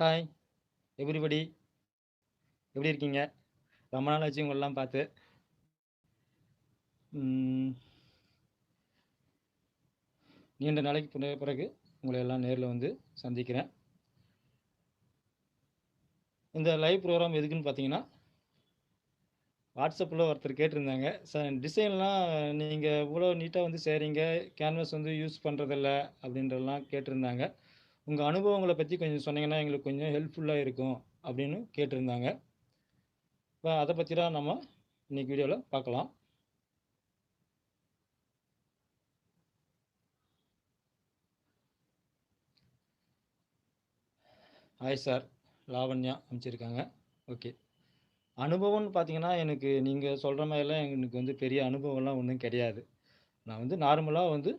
Hi everybody எப்படி இருக்கீங்க? ரொம்ப நாள் ஆச்சு உங்களெலாம் பார்த்து. நீண்ட நாளைக்கு பிற- பிறகு உங்களை எல்லாம் நேரில் வந்து சந்திக்கிறேன். இந்த லைவ் ப்ரோக்ராம் எதுக்குன்னு பார்த்தீங்கன்னா வாட்ஸ்அப்பில் ஒருத்தர் கேட்டிருந்தாங்க. சார் டிசைன்லாம் நீங்கள் இவ்வளோ நீட்டாக வந்து செய்கிறீங்க கேன்வாஸ் வந்து யூஸ் பண்ணுறதில்ல அப்படின்றலாம் கேட்டிருந்தாங்க. உங்கள் அனுபவங்களை பற்றி கொஞ்சம் சொன்னீங்கன்னா எங்களுக்கு கொஞ்சம் ஹெல்ப்ஃபுல்லாக இருக்கும் அப்படின்னு கேட்டிருந்தாங்க. இப்போ அதை பற்றி தான் நம்ம இன்னைக்கு வீடியோவில் பார்க்கலாம். ஹாய் சார் லாவண்யா அமைச்சிருக்காங்க ஓகே அனுபவம்னு பார்த்தீங்கன்னா எனக்கு நீங்கள் சொல்கிற மாதிரிலாம் எனக்கு வந்து பெரிய அனுபவம்லாம் ஒன்றும் கிடையாது. நான் வந்து நார்மலாக வந்து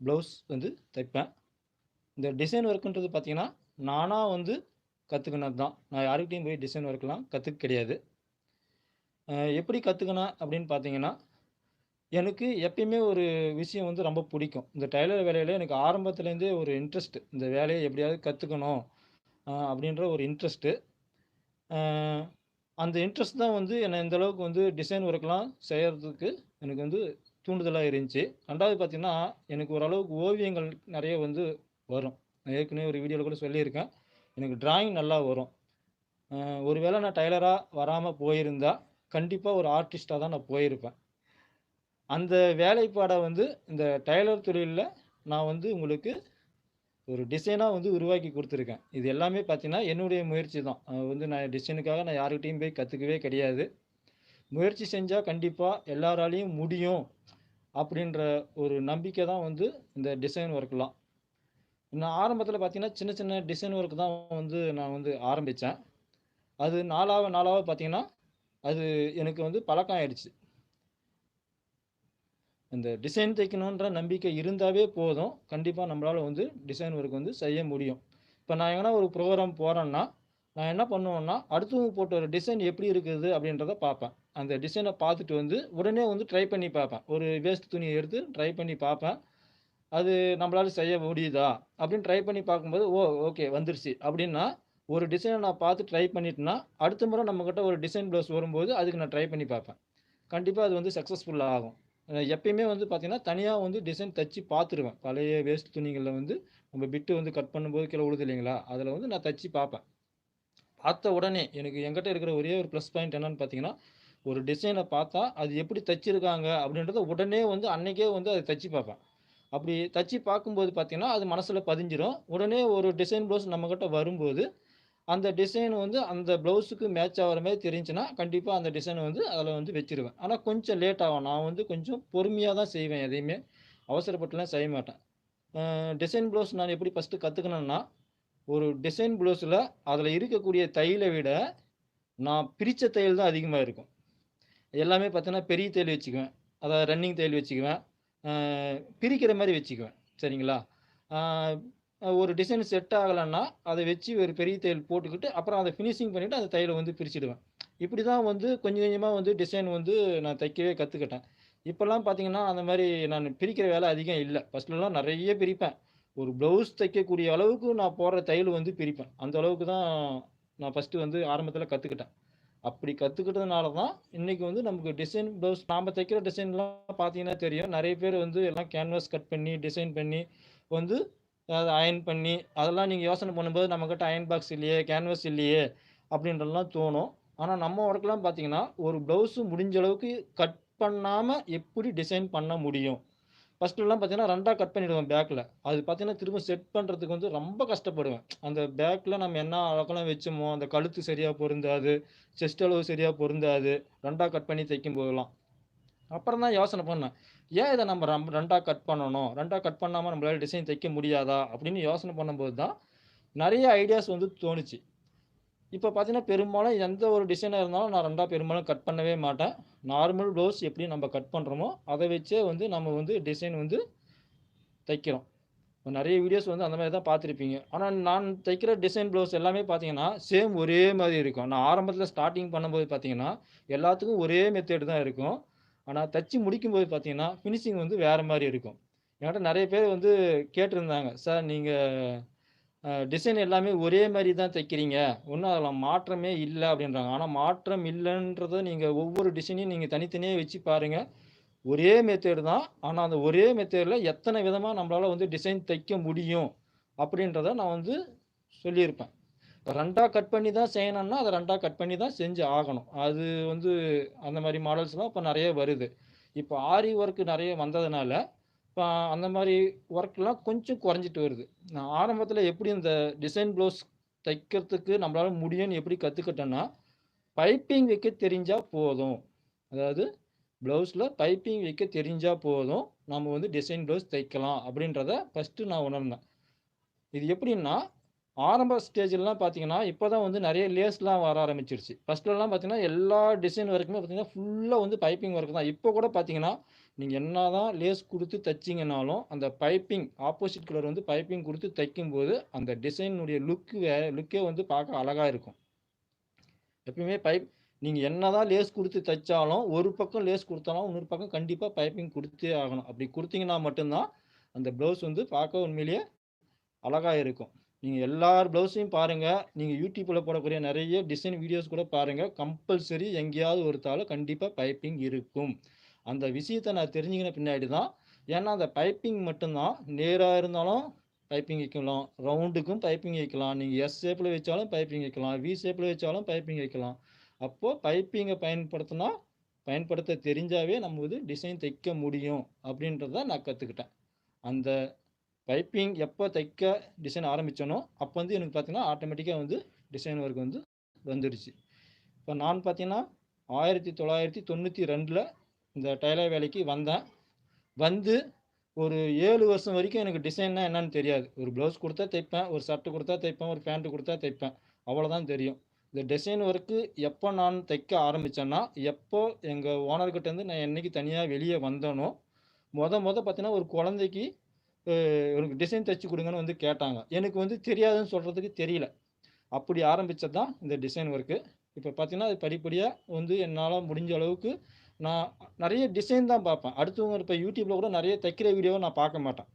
ப்ளவுஸ் வந்து தைப்பேன். இந்த டிசைன் ஒர்க்குன்றது பார்த்தீங்கன்னா நானாக வந்து கற்றுக்கினது தான் நான் யாருக்கிட்டையும் போய் டிசைன் ஒர்க்லாம் கற்றுக்க கிடையாது. எப்படி கற்றுக்கினேன் அப்படின்னு பார்த்தீங்கன்னா எனக்கு எப்பயுமே ஒரு விஷயம் வந்து ரொம்ப பிடிக்கும். இந்த டைலர் வேலையில் எனக்கு ஆரம்பத்துலேருந்தே ஒரு இன்ட்ரெஸ்ட் இந்த வேலையை எப்படியாவது கற்றுக்கணும் அப்படின்ற ஒரு இன்ட்ரெஸ்ட்டு அந்த இன்ட்ரெஸ்ட் தான் வந்து என்னை இந்த அளவுக்கு வந்து டிசைன் ஒர்க்லாம் செய்கிறதுக்கு எனக்கு வந்து தூண்டுதலாக இருந்துச்சு. ரெண்டாவது பார்த்திங்கன்னா எனக்கு ஓரளவுக்கு ஓவியங்கள் நிறைய வந்து வரும். நான் ஏற்கனவே ஒரு வீடியோவில் கூட சொல்லியிருக்கேன். எனக்கு டிராயிங் நல்லா வரும். ஒருவேளை நான் டைலராக வராமல் போயிருந்தால் கண்டிப்பாக ஒரு ஆர்டிஸ்டாக தான் நான் போயிருப்பேன். அந்த வேலைப்பாடை வந்து இந்த டைலர் தொழிலில் நான் வந்து உங்களுக்கு ஒரு டிசைனாக வந்து உருவாக்கி கொடுத்துருக்கேன். இது எல்லாமே பார்த்தீங்கன்னா என்னுடைய முயற்சி தான். வந்து நான் டிசைனுக்காக நான் யாருக்கிட்டையும் போய் கற்றுக்கவே கிடையாது. முயற்சி செஞ்சால் கண்டிப்பாக எல்லாராலையும் முடியும் அப்படின்ற ஒரு நம்பிக்கை தான் வந்து இந்த டிசைன் ஒர்க்லாம் நான் ஆரம்பத்தில் பார்த்தீங்கன்னா சின்ன சின்ன டிசைன் ஒர்க் தான் வந்து நான் வந்து ஆரம்பித்தேன் அது நாளாக நாளாக பார்த்தீங்கன்னா அது எனக்கு வந்து பழக்கம் ஆயிடுச்சு. இந்த டிசைன் தைக்கணுன்ற நம்பிக்கை இருந்தாவே போதும். கண்டிப்பாக நம்மளால் வந்து டிசைன் ஒர்க் வந்து செய்ய முடியும். இப்போ நான் எங்கன்னா ஒரு ப்ரோக்ராம் போகிறேன்னா நான் என்ன பண்ணுவேன்னா அடுத்தவங்க போட்ட ஒரு டிசைன் எப்படி இருக்குது அப்படின்றத பார்ப்பேன். அந்த டிசைனை பார்த்துட்டு வந்து உடனே வந்து ட்ரை பண்ணி பார்ப்பேன். ஒரு வேஸ்ட் துணியை எடுத்து ட்ரை பண்ணி பார்ப்பேன். அது நம்மளால செய்ய முடியுதா? அப்படின்னு ட்ரை பண்ணி பார்க்கும்போது ஓ ஓகே வந்துருச்சு. அப்படின்னா ஒரு டிசைனை நான் பார்த்து ட்ரை பண்ணிட்டேன்னா அடுத்த முறை நம்மக்கிட்ட ஒரு டிசைன் ப்ளவுஸ் வரும்போது அதுக்கு நான் ட்ரை பண்ணி பார்ப்பேன். கண்டிப்பாக அது வந்து சக்ஸஸ்ஃபுல்லாக ஆகும். எப்பயுமே வந்து பார்த்தீங்கன்னா தனியாக வந்து டிசைன் தச்சு பார்த்துருவேன். பழைய வேஸ்ட் துணிகளில் வந்து நம்ம பிட்டு வந்து கட் பண்ணும்போது கீழே விழுது இல்லைங்களா? அதில் வந்து நான் தச்சு பார்ப்பேன். பார்த்த உடனே எனக்கு எங்கிட்ட இருக்கிற ஒரே ஒரு ப்ளஸ் பாயிண்ட் என்னன்னு பார்த்தீங்கன்னா ஒரு டிசைனை பார்த்தா அது எப்படி தச்சிருக்காங்க அப்படின்றத உடனே வந்து அன்னைக்கே வந்து அதை தச்சு பார்ப்பேன். அப்படி தச்சு பார்க்கும்போது பார்த்தீங்கன்னா அது மனசில் பதிஞ்சிரும். உடனே ஒரு டிசைன் ப்ளவுஸ் நம்மக்கிட்ட வரும்போது அந்த டிசைன் வந்து அந்த ப்ளவுஸுக்கு மேட்ச் ஆகிற மாதிரி தெரிஞ்சுன்னா கண்டிப்பாக அந்த டிசைனை வந்து அதில் வந்து வச்சிருவேன். ஆனால் கொஞ்சம் லேட் ஆகும். நான் வந்து கொஞ்சம் பொறுமையாக தான் செய்வேன் எதையுமே. அவசரப்பட்டுலாம் செய்ய மாட்டேன். டிசைன் ப்ளவுஸ் நான் எப்படி ஃபஸ்ட்டு கற்றுக்கணுன்னா ஒரு டிசைன் ப்ளவுஸில் அதில் இருக்கக்கூடிய தையலை விட நான் பிரித்த தையல் தான் அதிகமாக இருக்கும். எல்லாமே பார்த்தீங்கன்னா பெரிய தையல் வச்சுக்குவேன். அதாவது ரன்னிங் தையல் வச்சுக்குவேன். பிரிக்கிற மாதிரி வச்சுக்குவேன். சரிங்களா? ஒரு டிசைன் செட் ஆகலைன்னா அதை வச்சு ஒரு பெரிய தையல் போட்டுக்கிட்டு அப்புறம் அதை ஃபினிஷிங் பண்ணிவிட்டு அந்த தையலை வந்து பிரிச்சுடுவேன். இப்படி தான் வந்து கொஞ்சம் கொஞ்சமாக வந்து டிசைன் வந்து நான் தைக்கவே கற்றுக்கிட்டேன் இப்போல்லாம் பார்த்தீங்கன்னா அந்த மாதிரி நான் பிரிக்கிற வேலை அதிகம் இல்லை. ஃபஸ்ட்லலாம் நிறைய பிரிப்பேன். ஒரு ப்ளவுஸ் தைக்கக்கூடிய அளவுக்கு நான் போடுற தையல் வந்து பிரிப்பேன். அந்த அளவுக்கு தான் நான் ஃபஸ்ட்டு வந்து ஆரம்பத்தில் கற்றுக்கிட்டேன் அப்படி கற்றுக்கிட்டதுனால தான் இன்றைக்கி வந்து நமக்கு டிசைன் ப்ளவுஸ் நாம் தைக்கிற டிசைன்லாம் பார்த்தீங்கன்னா தெரியும். நிறைய பேர் வந்து எல்லாம் கேன்வாஸ் கட் பண்ணி டிசைன் பண்ணி வந்து அதை அயன் பண்ணி அதெல்லாம் நீங்கள் யோசனை பண்ணும்போது நம்மக்கிட்ட அயன் பாக்ஸ் இல்லையே கேன்வாஸ் இல்லையே அப்படின்றலாம் தோணும். ஆனால் நம்ம ஒர்க்லாம் பார்த்தீங்கன்னா ஒரு ப்ளவுஸு முடிஞ்ச அளவுக்கு கட் பண்ணாமல் எப்படி டிசைன் பண்ண முடியும்? ஃபஸ்ட்டுலாம் பார்த்தீங்கன்னா ரெண்டாக கட் பண்ணிவிடுவேன் பேக்கில் அது பார்த்தீங்கன்னா திரும்ப செட் பண்ணுறதுக்கு வந்து ரொம்ப கஷ்டப்படுவேன். அந்த பேக்கில் நம்ம என்ன அளவுக்கெல்லாம் வச்சோமோ அந்த கழுத்து சரியாக பொருந்தாது செஸ்ட் அளவு சரியாக பொருந்தாது ரெண்டாக கட் பண்ணி தைக்கும் போதெல்லாம். அப்புறம் தான் யோசனை பண்ணேன். ஏன் இதை நம்ம ரம் ரெண்டாக கட் பண்ணணும்? ரெண்டாக கட் பண்ணாமல் நம்மளால டிசைன் தைக்க முடியாதா? அப்படின்னு யோசனை பண்ணும்போது தான் நிறைய ஐடியாஸ் வந்து தோணுச்சு. இப்போ பார்த்தீங்கன்னா பெரும்பாலும் எந்த ஒரு டிசைனாக இருந்தாலும் நான் ரெண்டாக பெரும்பாலும் கட் பண்ணவே மாட்டேன். நார்மல் ப்ளவுஸ் எப்படி நம்ம கட் பண்ணுறோமோ அதை வச்சே வந்து நம்ம வந்து டிசைன் வந்து தைக்கிறோம். இப்போ நிறைய வீடியோஸ் வந்து அந்த மாதிரி தான் பார்த்துருப்பீங்க. ஆனால் நான் தைக்கிற டிசைன் ப்ளவுஸ் எல்லாமே பார்த்தீங்கன்னா சேம் ஒரே மாதிரி இருக்கும். நான் ஆரம்பத்தில் ஸ்டார்டிங் பண்ணும்போது பார்த்தீங்கன்னா எல்லாத்துக்கும் ஒரே மெத்தேடு தான் இருக்கும். ஆனால் தைச்சி முடிக்கும்போது பார்த்தீங்கன்னா ஃபினிஷிங் வந்து வேறு மாதிரி இருக்கும். என்கிட்ட நிறைய பேர் வந்து கேட்டிருந்தாங்க சார் நீங்கள் டிசைன் எல்லாமே ஒரே மாதிரி தான் தைக்கிறீங்க. ஒன்றும் அதில் மாற்றமே இல்லை அப்படின்றாங்க. ஆனால் மாற்றம் இல்லைன்றதை நீங்கள் ஒவ்வொரு டிசைனையும் நீங்கள் தனித்தனியாக வச்சு பாருங்கள் ஒரே மெத்தேடு தான். ஆனால் அந்த ஒரே மெத்தேடில் எத்தனை விதமாக நம்மளால் வந்து டிசைன் தைக்க முடியும் அப்படின்றத நான் வந்து சொல்லியிருப்பேன். ரெண்டாக கட் பண்ணி தான் செய்யணும்னா, அதை ரெண்டாக கட் பண்ணி தான் செஞ்சு ஆகணும். அது வந்து அந்த மாதிரி மாடல்ஸ்லாம் இப்போ நிறைய வருது. இப்போ ஆரி ஒர்க் நிறைய வந்ததுனால, அந்த மாதிரி ஒர்க்லாம் கொஞ்சம் குறைஞ்சிட்டு வருது. நான் ஆரம்பத்தில் எப்படி இந்த டிசைன் ப்ளவுஸ் தைக்கிறதுக்கு நம்மளால் முடியும்னு எப்படி கற்றுக்கிட்டேன்னா பைப்பிங் வைக்க தெரிஞ்சால் போதும். அதாவது ப்ளவுஸில் பைப்பிங் வைக்க தெரிஞ்சால் போதும். நம்ம வந்து டிசைன் ப்ளவுஸ் தைக்கலாம் அப்படின்றத ஃபர்ஸ்ட்டு நான் உணர்ந்தேன். இது எப்படின்னா, ஆரம்ப ஸ்டேஜ்லலாம் பார்த்தீங்கன்னா, இப்போ தான் வந்து நிறைய லேஸ்லாம் வர ஆரம்பிச்சிருச்சு ஃபர்ஸ்ட்லலாம் பார்த்தீங்கன்னா, எல்லா டிசைன் ஒர்க்குமே பார்த்தீங்கன்னா, ஃபுல்லாக வந்து பைப்பிங் ஒர்க் தான். இப்போ கூட பார்த்தீங்கன்னா, நீங்கள் என்ன தான் லேஸ் கொடுத்து தைச்சிங்கனாலும் அந்த பைப்பிங் ஆப்போசிட் கலர் வந்து பைப்பிங் கொடுத்து தைக்கும்போது, அந்த டிசைனுடைய லுக் வே லுக்கே வந்து பார்க்க அழகாக இருக்கும். எப்பயுமே பைப் நீங்கள் என்ன தான் லேஸ் கொடுத்து தைச்சாலும் ஒரு பக்கம் லேஸ் கொடுத்தாலும் இன்னொரு பக்கம் கண்டிப்பாக பைப்பிங் கொடுத்தே ஆகணும். அப்படி கொடுத்தீங்கன்னா மட்டும்தான் அந்த ப்ளவுஸ் வந்து பார்க்க உண்மையிலேயே அழகாக இருக்கும். நீங்கள் எல்லார் ப்ளவுஸையும் பாருங்கள் நீங்கள் யூடியூப்பில் போடக்கூடிய நிறைய டிசைன் வீடியோஸ் கூட பாருங்கள் கம்பல்சரி எங்கேயாவது ஒரு கண்டிப்பாக பைப்பிங் இருக்கும். அந்த விஷயத்த நான் தெரிஞ்சுக்கின பின்னாடி தான் ஏன்னா அந்த பைப்பிங் மட்டும்தான் நேராக இருந்தாலும் பைப்பிங் வைக்கலாம். ரவுண்டுக்கும் பைப்பிங் வைக்கலாம். நீங்கள் எஸ் ஷேப்பில் வச்சாலும் பைப்பிங் வைக்கலாம். வி ஷேப்பில் வச்சாலும் பைப்பிங் வைக்கலாம். அப்போது பைப்பிங்கை பயன்படுத்தினா பயன்படுத்த தெரிஞ்சாவே நம்ம வந்து டிசைன் தைக்க முடியும் அப்படின்றத நான் கற்றுக்கிட்டேன் அந்த பைப்பிங் எப்போ தைக்க டிசைன் ஆரம்பித்தனோ அப்போ வந்து எனக்கு பார்த்தீங்கன்னா, ஆட்டோமேட்டிக்காக வந்து டிசைன் ஒர்க் வந்து வந்துடுச்சு இப்போ நான் பார்த்தீங்கன்னா, 1992ல இந்த டைலர் வேலைக்கு வந்தேன். வந்து ஒரு ஏழு வருஷம் வரைக்கும் எனக்கு டிசைன்னா என்னன்னு தெரியாது. ஒரு ப்ளவுஸ் கொடுத்தா தைப்பேன். ஒரு ஷர்ட் கொடுத்தா தைப்பேன். ஒரு பேண்ட்டு கொடுத்தா தைப்பேன். அவ்வளோதான் தெரியும். இந்த டிசைன் ஒர்க்கு எப்போ நான் தைக்க ஆரம்பித்தேன்னா எப்போ எங்கள் ஓனர்கிட்டேருந்து நான் என்னைக்கு தனியாக வெளியே வந்தேனோ, மொத மொத பார்த்தீங்கன்னா, ஒரு குழந்தைக்கு எனக்கு டிசைன் தைச்சி கொடுங்கன்னு வந்து கேட்டாங்க. எனக்கு வந்து தெரியாதுன்னு சொல்கிறதுக்கு தெரியல. அப்படி ஆரம்பித்தது தான் இந்த டிசைன் ஒர்க்கு. இப்போ பார்த்தீங்கன்னா, அது படிப்படியாக வந்து என்னால் முடிஞ்ச அளவுக்கு நான் நிறைய டிசைன் தான் பார்ப்பேன். அடுத்தவங்க இப்போ யூடியூப்பில் கூட நிறைய தைக்கிற வீடியோவை நான் பார்க்க மாட்டேன்.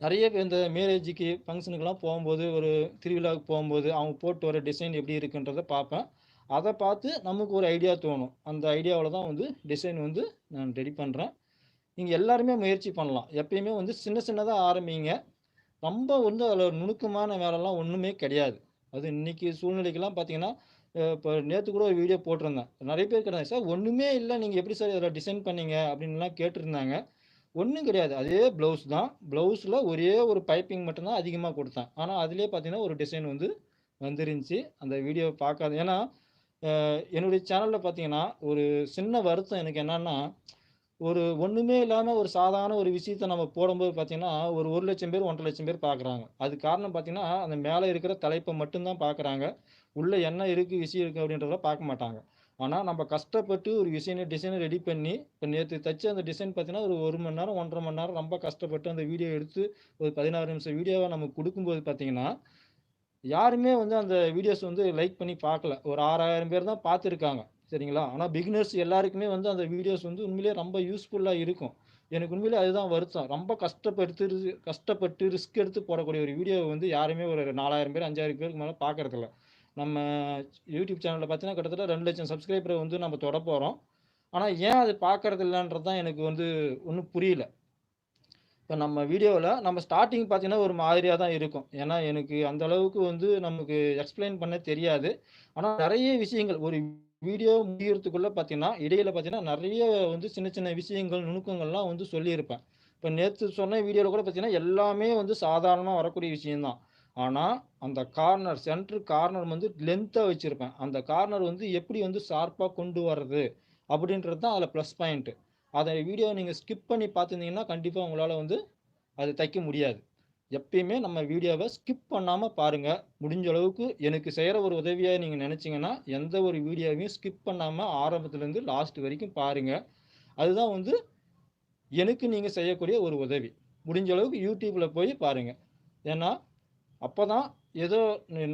நிறைய இந்த மேரேஜுக்கு, ஃபங்க்ஷனுக்கெல்லாம் போகும்போது ஒரு திருவிழாவுக்கு போகும்போது அவங்க போட்டு வர டிசைன் எப்படி இருக்குன்றத பார்ப்பேன். அதை பார்த்து நமக்கு ஒரு ஐடியா தோணும். அந்த ஐடியாவில் தான் வந்து டிசைன் வந்து நான் ரெடி பண்ணுறேன் நீங்கள் எல்லாருமே முயற்சி பண்ணலாம். எப்பயுமே வந்து சின்ன சின்னதாக ஆரம்பிங்க. ரொம்ப வந்து அதில் நுணுக்கமான வேலைலாம் ஒன்றுமே கிடையாது. அது இன்றைக்கி சூழ்நிலைக்கெல்லாம் பார்த்தீங்கன்னா, இப்போ நேற்று கூட ஒரு வீடியோ போட்டிருந்தேன். நிறைய பேர் கேட்டாங்க, "சார் ஒன்றுமே இல்லை நீங்கள் எப்படி சார் இதில டிசைன் பண்ணீங்க?" அப்படின்லாம் கேட்டிருந்தாங்க. ஒன்றும் கிடையாது. அதே ப்ளவுஸ் தான். ப்ளவுஸில் ஒரே ஒரு பைப்பிங் மட்டும்தான் அதிகமாக கொடுத்தேன் ஆனால் அதிலே பார்த்தீங்கன்னா, ஒரு டிசைன் வந்து வந்துருந்துச்சு. அந்த வீடியோவை பார்க்காது ஏன்னா, என்னுடைய சேனலில் பார்த்தீங்கன்னா, ஒரு சின்ன வருத்தம் எனக்கு என்னென்னா ஒரு ஒன்றுமே இல்லாமல் ஒரு சாதாரண ஒரு விஷயத்த நம்ம போடும்போது பார்த்தீங்கன்னா, ஒரு ஒரு லட்சம் பேர், 1,50,000 பேர் பார்க்குறாங்க. அதுக்கு காரணம் பார்த்தீங்கன்னா, அந்த மேலே இருக்கிற தலைப்பை மட்டும்தான் பார்க்குறாங்க. உள்ளே என்ன இருக்குது விஷயம் இருக்குது அப்படின்றத பார்க்க மாட்டாங்க. ஆனால் நம்ம கஷ்டப்பட்டு ஒரு டிசைன டிசைனை ரெடி பண்ணி, இப்போ நேற்று தச்ச அந்த டிசைன் பார்த்தீங்கன்னா, ஒரு ஒரு மணி நேரம், 1 1/2 மணி நேரம் ரொம்ப கஷ்டப்பட்டு அந்த வீடியோ எடுத்து ஒரு 16 நிமிஷம் வீடியோவை நமக்கு கொடுக்கும்போது பார்த்தீங்கன்னா, யாருமே வந்து அந்த வீடியோஸ் வந்து லைக் பண்ணி பார்க்கல. ஒரு 6000 பேர் தான் பார்த்துருக்காங்க. சரிங்களா? ஆனால் பிகினர்ஸ் எல்லாருக்குமே வந்து அந்த வீடியோஸ் வந்து உண்மையிலேயே ரொம்ப யூஸ்ஃபுல்லாக இருக்கும். எனக்கு உண்மையிலே அதுதான் வருத்தம். ரொம்ப கஷ்டப்பட்டு கஷ்டப்பட்டு ரிஸ்க் எடுத்து போடக்கூடிய ஒரு வீடியோவை வந்து யாருமே ஒரு 4000 பேர், 5000 பேருக்கு மேலே பார்க்கறதில்ல. நம்ம யூடியூப் சேனலில் பார்த்தீங்கன்னா, கிட்டத்தட்ட ரெண்டு லட்சம் சப்ஸ்கிரைபரை வந்து நம்ம தொட போகிறோம் ஆனால் ஏன் அது பார்க்கறதில்லன்றது தான் எனக்கு வந்து ஒன்றும் புரியல. இப்போ நம்ம வீடியோவில் நம்ம ஸ்டார்டிங் பார்த்தீங்கன்னா, ஒரு மாதிரியாக தான் இருக்கும். ஏன்னா எனக்கு அந்த அளவுக்கு வந்து நமக்கு எக்ஸ்பிளைன் பண்ண தெரியாது. ஆனால் நிறைய விஷயங்கள் ஒரு வீடியோ முடியறதுக்குள்ளே பார்த்தீங்கன்னா, இடையில பார்த்தீங்கன்னா, நிறைய வந்து சின்ன சின்ன விஷயங்கள், நுணுக்கங்கள்லாம் வந்து சொல்லியிருப்பேன். இப்போ நேற்று சொன்ன வீடியோவில் கூட பார்த்தீங்கன்னா, எல்லாமே வந்து சாதாரணமாக வரக்கூடிய விஷயம் ஆனால் அந்த கார்னர் சென்ட்ரு கார்னர் வந்து லென்த்தாக வச்சுருப்பேன் அந்த கார்னர் வந்து எப்படி வந்து ஷார்ப்பாக கொண்டு வர்றது அப்படின்றது தான் அதில் ப்ளஸ் பாயிண்ட்டு அதை வீடியோ நீங்கள் ஸ்கிப் பண்ணி பார்த்துருந்தீங்கன்னா, கண்டிப்பாக உங்களால் வந்து அது தைக்க முடியாது. எப்பயுமே நம்ம வீடியோவை ஸ்கிப் பண்ணாமல் பாருங்கள் முடிஞ்ச அளவுக்கு எனக்கு செய்கிற ஒரு உதவியாக நீங்கள் நினச்சிங்கன்னா எந்த ஒரு வீடியோவையும் ஸ்கிப் பண்ணாமல் ஆரம்பத்துலேருந்து லாஸ்ட் வரைக்கும் பாருங்க. அதுதான் வந்து எனக்கு நீங்கள் செய்யக்கூடிய ஒரு உதவி. முடிஞ்ச அளவுக்கு யூடியூப்பில் போய் பாருங்க. ஏன்னா, அப்போ தான் ஏதோ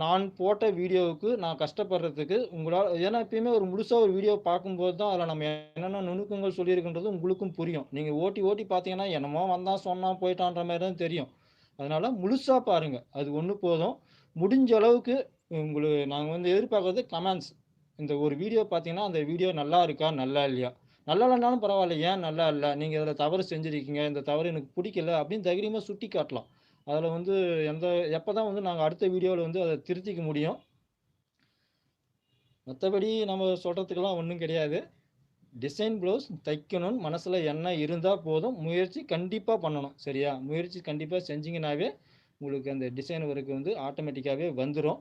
நான் போட்ட வீடியோவுக்கு நான் கஷ்டப்படுறதுக்கு உங்களால் ஏன்னா எப்பயுமே ஒரு முழுசாக ஒரு வீடியோ பார்க்கும்போது தான் அதில் நம்ம என்னென்ன நுணுக்கங்கள் சொல்லியிருக்கின்றது உங்களுக்கும் புரியும். நீங்கள் ஓட்டி ஓட்டி பார்த்தீங்கன்னா, என்னமோ வந்தான், சொன்னால் போயிட்டான்ற மாதிரி தான் தெரியும். அதனால் முழுசாக பாருங்கள் அது ஒன்று போதும். முடிஞ்ச அளவுக்கு உங்களு நாங்கள் வந்து எதிர்பார்க்குறது கமெண்ட்ஸ். இந்த ஒரு வீடியோ பார்த்தீங்கன்னா, அந்த வீடியோ நல்லா இருக்கா? நல்லா இல்லையா? நல்லா இல்லைனாலும் பரவாயில்ல ஏன் நல்லா இல்லை நீங்கள் இதில் தவறு செஞ்சுருக்கீங்க இந்த தவறு எனக்கு பிடிக்கல அப்படின்னு தைரியமாக சுட்டி காட்டலாம் அதில் வந்து எந்த எப்போ தான் வந்து நாங்கள் அடுத்த வீடியோவில் வந்து அதை திருத்திக்க முடியும். மற்றபடி நம்ம சொல்கிறதுக்கெல்லாம் ஒன்றும் கிடையாது. டிசைன் ப்ளவுஸ் தைக்கணும்னு மனசில் எண்ணம் இருந்தால் போதும். முயற்சி கண்டிப்பாக பண்ணணும். சரியா? முயற்சி கண்டிப்பாக செஞ்சிங்கனாவே உங்களுக்கு அந்த டிசைன் ஒர்க்கு வந்து ஆட்டோமேட்டிக்காகவே வந்துடும்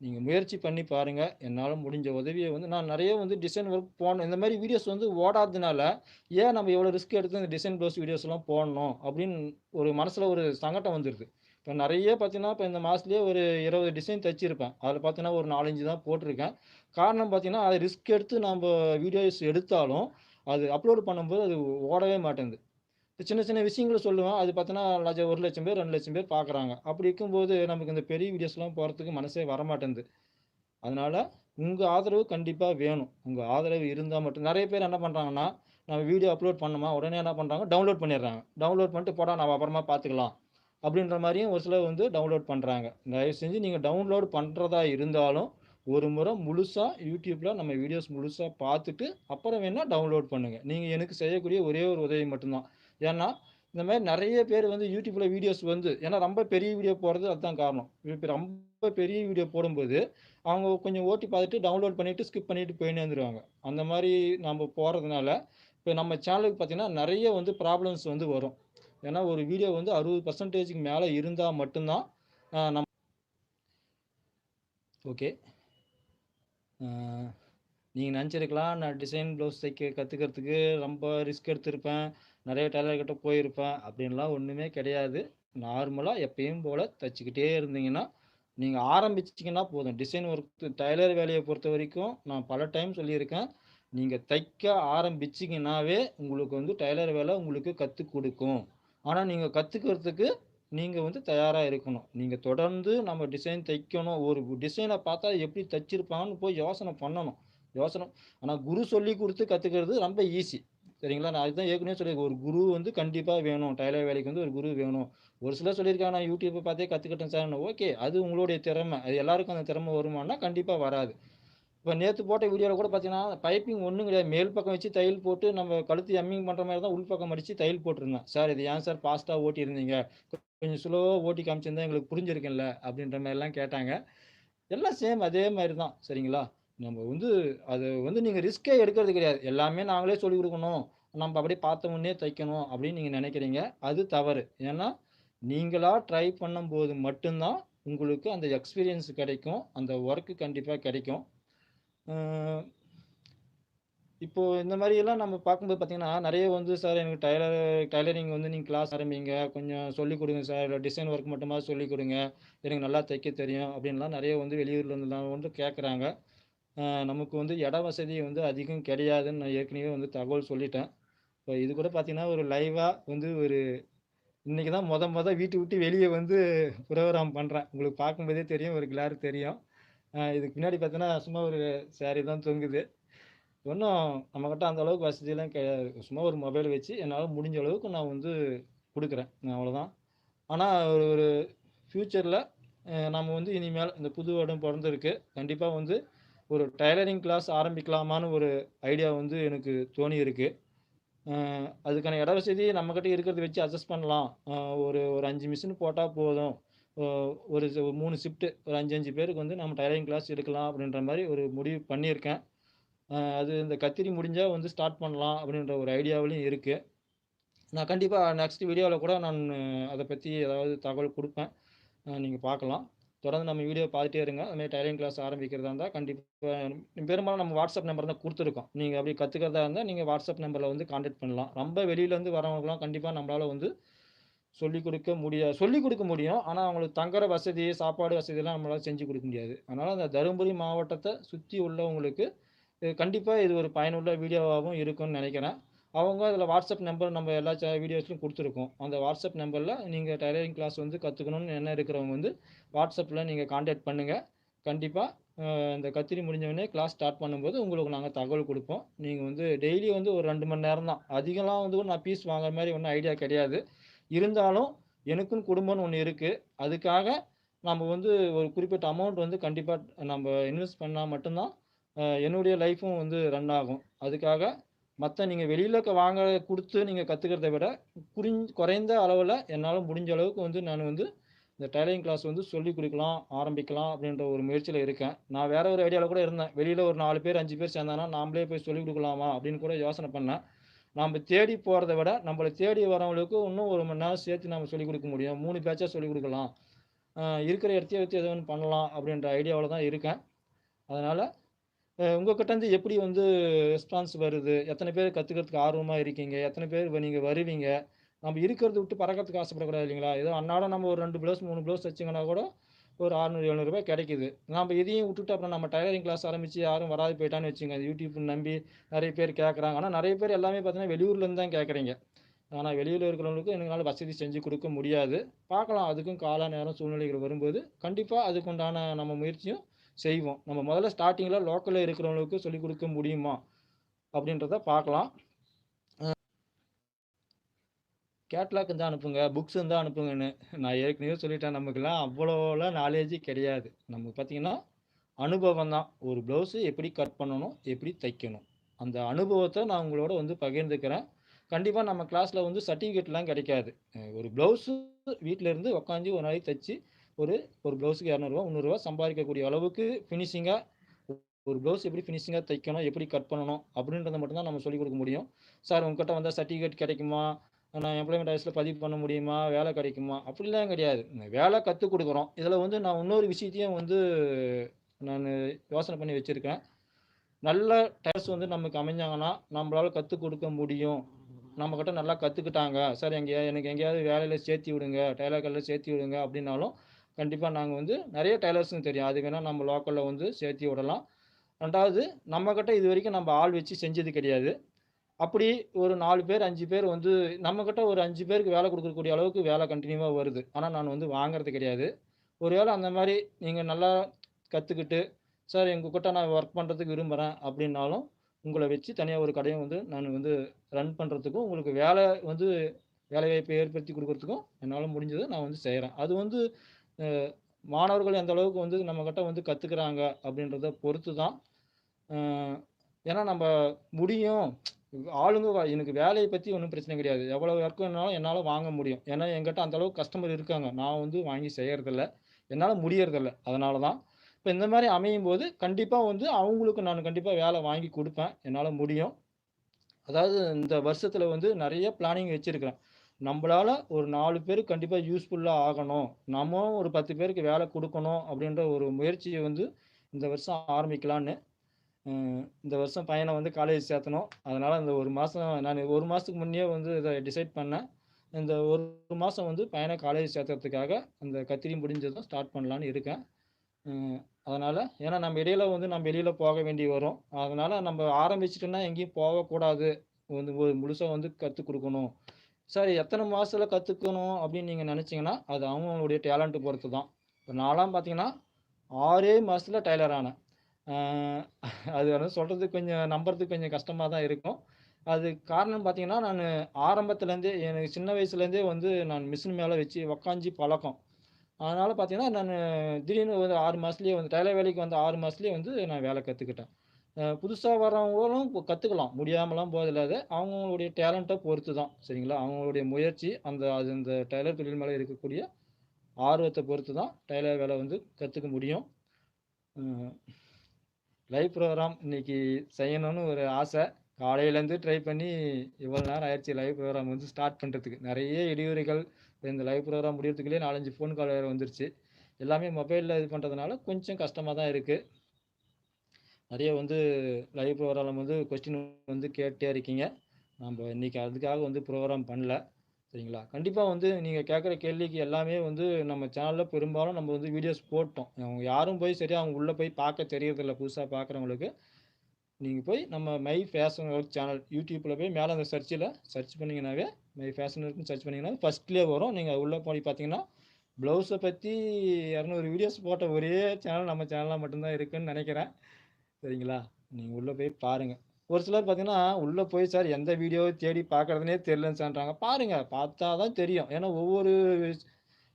நீங்கள் முயற்சி பண்ணி பாருங்கள் என்னால் முடிஞ்ச உதவியை வந்து நான் நிறைய வந்து டிசைன் ஒர்க் போடணும். இந்த மாதிரி வீடியோஸ் வந்து ஓடாததுனால, ஏன் நம்ம எவ்வளோ ரிஸ்க் எடுத்து இந்த டிசைன் ப்ளவுஸ் வீடியோஸ்லாம் போடணும்? அப்படின்னு ஒரு மனசில் ஒரு சங்கடம் வந்துடுது இப்போ நிறைய பார்த்தீங்கன்னா, இப்போ இந்த மாதத்துலேயே ஒரு 20 டிசைன் தைச்சிருப்பேன். அதில் பார்த்தீங்கன்னா, ஒரு 4, 5 தான் போட்டிருக்கேன். காரணம் பார்த்தீங்கன்னா, அது ரிஸ்க் எடுத்து நம்ப வீடியோஸ் எடுத்தாலும், அது அப்லோட் பண்ணும்போது அது ஓடவே மாட்டேங்குது. சின்ன சின்ன விஷயங்களை சொல்லுவேன். அது பார்த்தீங்கன்னா, லட்ச 1,00,000 பேர், 2,00,000 பேர் பார்க்குறாங்க. அப்படி இருக்கும்போது, நமக்கு இந்த பெரிய வீடியோஸ்லாம் போகிறதுக்கு மனசே வரமாட்டேங்குது அதனால் உங்கள் ஆதரவு கண்டிப்பாக வேணும். உங்கள் ஆதரவு இருந்தால் மட்டும் நிறைய பேர் என்ன பண்ணுறாங்கன்னா நம்ம வீடியோ அப்லோட் பண்ணோமா, உடனே என்ன பண்ணுறாங்க டவுன்லோட் பண்ணிடுறாங்க. டவுன்லோட் பண்ணிட்டு, போடா நம்ம அப்புறமா பார்த்துக்கலாம். அப்படின்ற மாதிரியும் ஒரு சிலர் வந்து டவுன்லோட் பண்ணுறாங்க தயவு செஞ்சு நீங்கள் டவுன்லோட் பண்ணுறதா இருந்தாலும், ஒரு முறை முழுசாக யூடியூப்பில் நம்ம வீடியோஸ் முழுசாக பார்த்துட்டு, அப்புறம் வேணால் டவுன்லோட் பண்ணுங்கள் நீங்கள் எனக்கு செய்யக்கூடிய ஒரே ஒரு உதவி மட்டும்தான் ஏன்னா, இந்த மாதிரி நிறைய பேர் வந்து யூடியூப்ல வீடியோஸ் வந்து ஏன்னா ரொம்ப பெரிய வீடியோ போடுறது அதுதான் காரணம். இப்போ ரொம்ப பெரிய வீடியோ போடும்போது, அவங்க கொஞ்சம் ஓட்டி பார்த்துட்டு, டவுன்லோட் பண்ணிட்டு, ஸ்கிப் பண்ணிட்டு போயின்னு வந்துடுவாங்க அந்த மாதிரி நம்ம போகிறதுனால இப்போ நம்ம சேனலுக்கு பார்த்தீங்கன்னா, நிறைய வந்து ப்ராப்ளம்ஸ் வந்து வரும். ஏன்னா, ஒரு வீடியோ வந்து 60%க்கு மேல இருந்தா மட்டும் தான், அ நம் ஓகே. நீங்கள் நினச்சிருக்கலாம் நான் டிசைன் ப்ளவுஸ் தைக்க கற்றுக்கிறதுக்கு ரொம்ப ரிஸ்க் எடுத்திருப்பேன். நிறைய டைலர்கிட்ட போயிருப்பேன். அப்படின்லாம் ஒன்றுமே கிடையாது. நார்மலாக எப்பயும் போல் தைச்சிக்கிட்டே இருந்தீங்கன்னா, நீங்கள் ஆரம்பிச்சிங்கன்னா போதும். டிசைன் ஒர்க் வேலையை பொறுத்த வரைக்கும் நான் பல டைம் சொல்லியிருக்கேன். நீங்கள் தைக்க ஆரம்பிச்சீங்கன்னாவே, உங்களுக்கு வந்து டைலர் வேலை உங்களுக்கு கற்றுக் கொடுக்கும் ஆனால் நீங்கள் கற்றுக்கிறதுக்கு நீங்கள் வந்து தயாராக இருக்கணும். நீங்கள் தொடர்ந்து நம்ம டிசைன் தைக்கணும். ஒரு டிசைனை பார்த்தா எப்படி தைச்சிருப்பாங்கன்னு போய் யோசனை பண்ணணும். யோசனை ஆனால் குரு சொல்லிக் கொடுத்து கற்றுக்கிறது ரொம்ப ஈஸி. சரிங்களா? நான் அதுதான் ஏற்கனவே சொல்லியிருக்கேன். ஒரு குரு வந்து கண்டிப்பாக வேணும். டைலர் வேலைக்கு வந்து ஒரு குரு வேணும். ஒரு சிலர் சொல்லியிருக்காங்க, நான் யூடியூப்பை பார்த்தே கற்றுக்கிட்டேன் சார் ஓகே. அது உங்களுடைய திறமை. அது எல்லாருக்கும் அந்த திறமை வருமான்னா, கண்டிப்பாக வராது. இப்போ நேற்று போட்ட வீடியோவில் கூட பார்த்தீங்கன்னா, பைப்பிங் ஒன்றும் கிடையாது. மேல் பக்கம் வச்சு தையல் போட்டு, நம்ம கழுத்து எம்மிங் பண்ணுற மாதிரி தான் உள்பக்கம் அடித்து தையல் போட்டிருந்தேன். சார் இது ஏன் சார் ஃபாஸ்ட்டாக ஓட்டியிருந்தீங்க? கொஞ்சம் ஸ்லோவாக ஓட்டி காமிச்சிருந்தா எங்களுக்கு புரிஞ்சிருக்கும்ல. அப்படின்ற மாதிரிலாம் கேட்டாங்க. எல்லாம் சேம் அதே மாதிரி தான். சரிங்களா? நம்ம வந்து அது வந்து நீங்கள் ரிஸ்கே எடுக்கிறது கிடையாது. எல்லாமே நாங்களே சொல்லிக் கொடுக்கணும் நம்ம அப்படியே பார்த்த உடனே தைக்கணும் அப்படின்னு நீங்கள் நினைக்கிறீங்க அது தவறு. ஏன்னா, நீங்களாக ட்ரை பண்ணும்போது மட்டும்தான் உங்களுக்கு அந்த எக்ஸ்பீரியன்ஸ் கிடைக்கும். அந்த ஒர்க்கு கண்டிப்பாக கிடைக்கும். இப்போ இந்த மாதிரியெல்லாம் நம்ம பார்க்கும்போது பார்த்தீங்கன்னா, நிறைய வந்து சார் எனக்கு டைலர் டைலரிங் வந்து நீங்கள் கிளாஸ் ஆரம்பிங்க. கொஞ்சம் சொல்லிக் கொடுங்க சார். இல்லை டிசைன் ஒர்க் மட்டுமா சொல்லிக் கொடுங்க எனக்கு நல்லா தைக்க தெரியும். அப்படின்லாம் நிறைய வந்து வெளியூர்ல வந்து கேட்குறாங்க. நமக்கு வந்து இட வசதி வந்து அதிகம் கிடையாதுன்னு நான் ஏற்கனவே வந்து தகவல் சொல்லிட்டேன். இப்போ இது கூட பார்த்தீங்கன்னா, ஒரு லைவாக வந்து ஒரு இன்றைக்கி தான் மொத மொதல் வீட்டு விட்டு வெளியே வந்து புரோகிராம் பண்ணுறேன் உங்களுக்கு பார்க்கும்போதே தெரியும். ஒரு கிளார் தெரியும். இதுக்கு பின்னாடி பார்த்தீங்கன்னா, சும்மா ஒரு சேரீ தான் தொங்குது. ஒன்றும் நம்மக்கிட்ட அந்த அளவுக்கு வசதிலாம் கிடையாது. சும்மா ஒரு மொபைல் வச்சு என்னால் முடிஞ்ச அளவுக்கு நான் வந்து கொடுக்குறேன் அவ்வளோதான். ஆனால் ஒரு ஒரு ஃப்யூச்சரில் நம்ம வந்து இனிமேல் இந்த புது வருடம் பிறந்திருக்கு கண்டிப்பாக வந்து ஒரு டைலரிங் கிளாஸ் ஆரம்பிக்கலாமான்னு ஒரு ஐடியா வந்து எனக்கு தோணியிருக்கு. அ அதுக்கான இட வசதி நம்மக்கிட்ட இருக்கிறத வச்சு அட்ஜஸ்ட் பண்ணலாம். ஒரு ஒரு அஞ்சு மிஷின் போட்டால் போதும். ஒரு மூணு ஷிஃப்ட்டு ஒரு 5, 5 பேருக்கு வந்து நம்ம டைலரிங் கிளாஸ் எடுக்கலாம் அப்படின்ற மாதிரி ஒரு முடிவு பண்ணியிருக்கேன். அது இந்த கத்திரி முடிஞ்சால் வந்து ஸ்டார்ட் பண்ணலாம் அப்படின்ற ஒரு ஐடியாவிலையும் இருக்குது நான் கண்டிப்பாக நெக்ஸ்ட் வீடியோவில் கூட நான் அதை பற்றி ஏதாவது தகவல் கொடுப்பேன் நீங்கள் பார்க்கலாம். தொடர்ந்து நம்ம வீடியோ பார்த்துட்டே இருங்க. அதுமாதிரி டைலரிங் கிளாஸ் ஆரம்பிக்கிறதா இருந்தால் கண்டிப்பாக பெரும்பாலும் நம்ம வாட்ஸ்அப் நம்பர் தான் கொடுத்துருக்கோம் நீங்கள் அப்படி கற்றுக்கிறதா இருந்தால் நீங்கள் வாட்ஸ்அப் நம்பரில் வந்து காண்டாக்ட் பண்ணலாம். ரொம்ப வெளியிலேருந்து வரவங்களாம் கண்டிப்பாக நம்மளால் வந்து சொல்லிக் கொடுக்க முடியாது சொல்லிக் கொடுக்க முடியும். ஆனால் அவங்களுக்கு தங்குற வசதி, சாப்பாடு வசதியெல்லாம் நம்மளால் செஞ்சு கொடுக்க முடியாது. அதனால் அந்த தருமபுரி மாவட்டத்தை சுற்றி உள்ளவங்களுக்கு கண்டிப்பாக இது ஒரு பயனுள்ள வீடியோவாகவும் இருக்கும்னு நினைக்கிறேன் அவங்க அதில் வாட்ஸ்அப் நம்பர் நம்ம எல்லா வீடியோஸ்லையும் கொடுத்துருக்கோம் அந்த வாட்ஸ்அப் நம்பரில் நீங்கள் டைலரிங் கிளாஸ் வந்து கற்றுக்கணும்னு எண்ணம் இருக்கிறவங்க வந்து வாட்ஸ்அப்பில் நீங்கள் காண்டாக்ட் பண்ணுங்கள் கண்டிப்பாக இந்த கத்திரி முடிஞ்சவொடனே கிளாஸ் ஸ்டார்ட் பண்ணும்போது உங்களுக்கு நாங்கள் தகவல் கொடுப்போம் நீங்கள் வந்து டெய்லி வந்து ஒரு ரெண்டு மணி நேரம் தான். அதிகம்லாம் வந்து நான் பீஸ் வாங்குற மாதிரி ஒன்றும் ஐடியா கிடையாது. இருந்தாலும் எனக்குன்னு குடும்பம்னு ஒன்று இருக்குது அதுக்காக நம்ம வந்து ஒரு குறிப்பிட்ட அமௌண்ட் வந்து கண்டிப்பாக நம்ம இன்வெஸ்ட் பண்ணால் மட்டும்தான் என்னுடைய லைஃப்பும் வந்து ரன் ஆகும். அதுக்காக மற்ற நீங்கள் வெளியில வாங்க கொடுத்து நீங்கள் கற்றுக்கிறத விட, குறிஞ் குறைந்த அளவில் என்னால் முடிஞ்ச அளவுக்கு வந்து நான் வந்து இந்த டைலரிங் கிளாஸ் வந்து சொல்லிக் கொடுக்கலாம் ஆரம்பிக்கலாம் அப்படின்ற ஒரு முயற்சியில் இருக்கேன். நான் வேற ஒரு ஐடியாவில் கூட இருந்தேன். வெளியில் ஒரு நாலு பேர், அஞ்சு பேர் சேர்ந்தானா நாமளே போய் சொல்லிக் கொடுக்கலாமா அப்படின்னு கூட யோசனை பண்ணேன். நம்ம தேடி போகிறத விட, நம்மளை தேடி வரவங்களுக்கு இன்னும் ஒரு மணி நேரம் சேர்த்து நம்ம சொல்லிக் கொடுக்க முடியும். 3 பேட்சா சொல்லிக் கொடுக்கலாம் இருக்கிற இடத்தையே வச்சு எதோ ஒன்று பண்ணலாம் அப்படின்ற ஐடியாவில் தான் இருக்கேன். அதனால் உங்ககிட்ட இருந்து எப்படி வந்து ரெஸ்பான்ஸ் வருது? எத்தனை பேர் கத்துக்கிறதுக்கு ஆர்வமா இருக்கீங்க? எத்தனை பேர் வ நீங்க வருவீங்க? நம்ம இருக்கிறத விட்டு பறக்கிறதுக்கு ஆசைப்படக்கூடாது இல்லைங்களா? ஏதோ அன்னாடம் நம்ம ஒரு ரெண்டு ப்ளவுஸ், மூணு ப்ளவுஸ் வச்சிங்கன்னா கூட ஒரு அறுநூறு எழுநூறுபா கிடைக்குது. நம்ம இதையும் விட்டுட்டு அப்புறம் நம்ம டைலரிங் கிளாஸ் ஆரம்பிச்சு யாரும் வராது போயிட்டான்னு வச்சுங்க யூடியூப் நம்பி நிறைய பேர் கேட்குறாங்க ஆனால் நிறைய பேர் எல்லாமே பார்த்தீங்கன்னா, வெளியூர்ல இருந்து தான் கேட்குறீங்க ஆனால் வெளியில் இருக்கிறவங்களுக்கு எங்களால் வசதி செஞ்சு கொடுக்க முடியாது. பார்க்கலாம் அதுக்கும் கால, நேரம், சூழ்நிலைகள் வரும்போது, கண்டிப்பாக அதுக்குண்டான நம்ம முயற்சியும் செய்வோம். நம்ம முதல்ல ஸ்டார்டிங்கில் லோக்கலில் இருக்கிறவங்களுக்கு சொல்லிக் கொடுக்க முடியுமா? அப்படின்றத பார்க்கலாம். கேட்லாக் இருந்தால் அனுப்புங்க. புக்ஸ் இருந்தால் அனுப்புங்கன்னு. நான் ஏற்கனவே சொல்லிட்டேன். நமக்குலாம் அவ்வளோலாம் நாலேஜ் கிடையாது. நமக்கு பார்த்தீங்கன்னா, அனுபவம் தான். ஒரு ப்ளவுஸு எப்படி கட் பண்ணணும்? எப்படி தைக்கணும்? அந்த அனுபவத்தை நான் உங்களோட வந்து பகிர்ந்துக்கிறேன். கண்டிப்பாக நம்ம கிளாஸில் வந்து சர்டிஃபிகேட்லாம் கிடைக்காது. ஒரு ப்ளவுஸு வீட்டிலேருந்து இருந்து ஒரு நாளைக்கு தச்சு, ஒரு ஒரு ப்ளவுஸுக்கு இரநூறுவா முந்நூறுரூவா சம்பாதிக்கக்கூடிய அளவுக்கு ஃபினிஷிங்காக ஒரு ப்ளவுஸ் எப்படி ஃபினிஷிங்காக தைக்கணும்? எப்படி கட் பண்ணணும்? அப்படின்றத மட்டும்தான் நம்ம சொல்லிக் கொடுக்க முடியும். சார் உங்ககிட்ட வந்தால் சர்டிஃபிகேட் கிடைக்குமா? நான் எம்ப்ளாய்மெண்ட் ஆஃபீஸில் பதிவு பண்ண முடியுமா? வேலை கிடைக்குமா? அப்படிலாம் கிடையாது. வேலை கற்றுக் கொடுக்குறோம் இதில் வந்து நான் இன்னொரு விஷயத்தையும் வந்து நான் யோசனை பண்ணி வச்சுருக்கேன் நல்ல டயர்ஸ் வந்து நமக்கு அமைஞ்சாங்கன்னா, நம்மளால் கற்றுக் கொடுக்க முடியும். நம்மக்கிட்ட நல்லா கற்றுக்கிட்டாங்க சார் எங்கேயா எனக்கு எங்கேயாவது வேலையில் சேர்த்தி விடுங்க. டெய்லர் கடையில் சேர்த்தி விடுங்க அப்படின்னாலும், கண்டிப்பாக நாங்கள் வந்து நிறைய டெய்லர்ஸ்ங்க தெரியும். அது வேணால் நம்ம லோக்கலில் வந்து சேர்த்தி விடலாம். ரெண்டாவது நம்மக்கிட்ட இது வரைக்கும் நம்ம ஆள் வச்சு செஞ்சது கிடையாது. அப்படி ஒரு நாலு பேர், அஞ்சு பேர் வந்து நம்மக்கிட்ட ஒரு அஞ்சு பேருக்கு வேலை கொடுக்கக்கூடிய அளவுக்கு வேலை கண்டினியூவாக வருது. ஆனால் நான் வந்து வாங்குறது கிடையாது. ஒருவேளை அந்த மாதிரி நீங்கள் நல்லா கற்றுக்கிட்டு சார் உங்ககிட்ட நான் ஒர்க் பண்ணுறதுக்கு விரும்புகிறேன் அப்படின்னாலும், உங்களை வச்சு தனியாக ஒரு கடையும் வந்து நான் வந்து ரன் பண்ணுறதுக்கும் உங்களுக்கு வேலை வந்து வேலைவாய்ப்பை ஏற்படுத்தி கொடுக்குறதுக்கும் என்னால் முடிஞ்சதை நான் வந்து செய்கிறேன் அது வந்து மாணவர்கள் எந்த அளவுக்கு வந்து நம்மக்கிட்ட வந்து கற்றுக்குறாங்க அப்படின்றத பொறுத்து தான். ஏன்னா நம்ம முடியும். ஆளுங்க எனக்கு வேலையை பற்றி ஒன்றும் பிரச்சனை கிடையாது. எவ்வளோ ஒர்க் வேணாலும் என்னால் வாங்க முடியும். ஏன்னா என்கிட்ட அந்த அளவுக்கு கஸ்டமர் இருக்காங்க. நான் வந்து வாங்கி செய்கிறதில்ல என்னால் முடியறதில்ல. அதனால தான். இப்போ இந்த மாதிரி அமையும் போது கண்டிப்பாக வந்து அவங்களுக்கு நான் கண்டிப்பாக வேலை வாங்கி கொடுப்பேன் என்னால் முடியும். அதாவது இந்த வருஷத்தில் வந்து நிறைய பிளானிங் வச்சுருக்கிறேன் நம்மளால ஒரு நாலு பேருக்கு கண்டிப்பாக யூஸ்ஃபுல்லாக ஆகணும். நம்ம ஒரு 10 பேருக்கு வேலை கொடுக்கணும் அப்படின்ற ஒரு முயற்சியை வந்து இந்த வருஷம் ஆரம்பிக்கலான்னு, இந்த வருஷம் பையனை வந்து காலேஜ் சேர்த்தணும். அதனால் இந்த ஒரு மாதம் நான் ஒரு மாதத்துக்கு முன்னே வந்து இதை டிசைட் பண்ணேன். இந்த ஒரு மாதம் வந்து பையனை காலேஜ் சேர்த்துறதுக்காக, அந்த கத்திரி முடிஞ்சதும் ஸ்டார்ட் பண்ணலான்னு இருக்கேன். அதனால் ஏன்னா நம்ம இடையில வந்து நம்ம வெளியில் போக வேண்டி வரும். அதனால் நம்ம ஆரம்பிச்சிட்டோன்னா எங்கேயும் போகக்கூடாது. வந்து முழுசாக வந்து கற்றுக் கொடுக்கணும் சார் எத்தனை மாதத்தில் கற்றுக்கணும் அப்படின்னு நீங்கள் நினச்சிங்கன்னா அது அவங்கவங்களுடைய டேலண்ட்டு பொறுத்து தான். இப்போ நான்லாம் பார்த்தீங்கன்னா, ஆறே மாதத்தில் டெய்லர் ஆனேன். அது வந்து சொல்றதுக்கு கொஞ்சம் நம்புறதுக்கு கொஞ்சம் கஷ்டமாக தான் இருக்கும். அது காரணம் பார்த்தீங்கன்னா, நான் ஆரம்பத்துலேருந்தே எனக்கு சின்ன வயசுலேருந்தே வந்து நான் மிஷின் மேலே வச்சு உக்காஞ்சி பழக்கம். அதனால் பார்த்தீங்கன்னா, நான் திடீர்னு ஒரு 6 மாசத்துலயே வந்து டெய்லர் வேலைக்கு வந்த 6 மாசத்துலயே வந்து நான் வேலை கற்றுக்கிட்டேன் புதுசாக வர்றவங்களும் வரவங்களும் கற்றுக்கலாம் முடியாமலாம் போதில்லாத அவங்களுடைய டேலண்ட்டை பொறுத்து தான். சரிங்களா? அவங்களுடைய முயற்சி, அந்த அது அந்த டெய்லர் தொழில் மேலே இருக்கக்கூடிய ஆர்வத்தை பொறுத்து தான் டெய்லர் வேலை வந்து கற்றுக்க முடியும். லைவ் ப்ரோக்ராம் இன்னைக்கு செய்யணும்னு ஒரு ஆசை. காலையிலேருந்து ட்ரை பண்ணி இவ்வளோ நேரம் ஆயிடுச்சு லைவ் ப்ரோகிராம் வந்து ஸ்டார்ட் பண்ணுறதுக்கு நிறைய இடையூறுகள். இந்த லைவ் ப்ரோக்ராம் முடியறதுக்குள்ளேயே நாலஞ்சு ஃபோன் கால் வேறு வந்துருச்சு. எல்லாமே மொபைலில் இது பண்ணுறதுனால கொஞ்சம் கஷ்டமாக தான் இருக்குது நிறைய வந்து லைவ் ப்ரோக்ராம் வந்து கொஸ்டின் வந்து கேட்டே இருக்கீங்க. நம்ம இன்னைக்கு அதுக்காக வந்து ப்ரோக்ராம் பண்ணல. சரிங்களா? கண்டிப்பாக வந்து நீங்கள் கேட்குற கேள்விக்கு எல்லாமே வந்து நம்ம சேனலில் பெரும்பாலும் நம்ம வந்து வீடியோஸ் போட்டோம். அவங்க யாரும் போய் சரியாக அவங்க உள்ளே போய் பார்க்க தெரியறதில்ல. புதுசாக பார்க்குறவங்களுக்கு. நீங்கள் போய் நம்ம மை ஃபேஷன் ஒர்க் சேனல் யூடியூப்பில் போய் மேலே அந்த சர்ச்சில் சர்ச் பண்ணீங்கன்னாவே, மை ஃபேஷன் ஒர்க்ன்னு சர்ச் பண்ணிங்கன்னா ஃபஸ்ட்லேயே வரும். நீங்கள் உள்ளே போய் பார்த்தீங்கன்னா, ப்ளவுஸை பற்றி இரநூறு வீடியோஸ் போட்ட ஒரே சேனல் நம்ம சேனலாக மட்டும்தான் இருக்குதுன்னு இருக்குன்னு சரிங்களா? நீங்க உள்ள போய் பாருங்க. ஒரு சிலர் பார்த்தீங்கன்னா, உள்ள போய் சார் எந்த வீடியோவ தேடி பார்க்குறதுன்னே தெரியலன்னு சார்ன்றாங்க. பாருங்க. பார்த்தா தான் தெரியும். ஏன்னா ஒவ்வொரு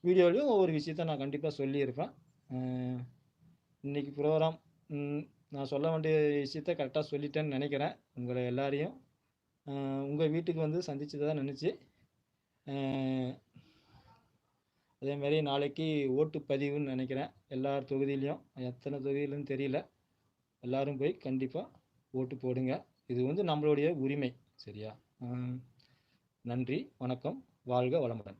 வீடியோலையும் ஒவ்வொரு விஷயத்த நான் கண்டிப்பாக சொல்லியிருப்பேன். இன்றைக்கி இன்னைக்கு நான் சொல்ல வேண்டிய விஷயத்த கரெக்டாக சொல்லிட்டேன்னு நினைக்கிறேன் உங்களை எல்லாரையும் உங்கள் வீட்டுக்கு வந்து சந்திச்சதா நினச்சி அதேமாரி நாளைக்கு ஓட்டுப்பதிவுன்னு நினைக்கிறேன் எல்லா தொகுதியிலையும் எத்தனை தொகுதியிலும் தெரியல. எல்லாரும் போய் கண்டிப்பாக ஓட்டு போடுங்க. இது வந்து நம்மளுடைய உரிமை. சரியா? நன்றி, வணக்கம். வாழ்க வளமுடன்.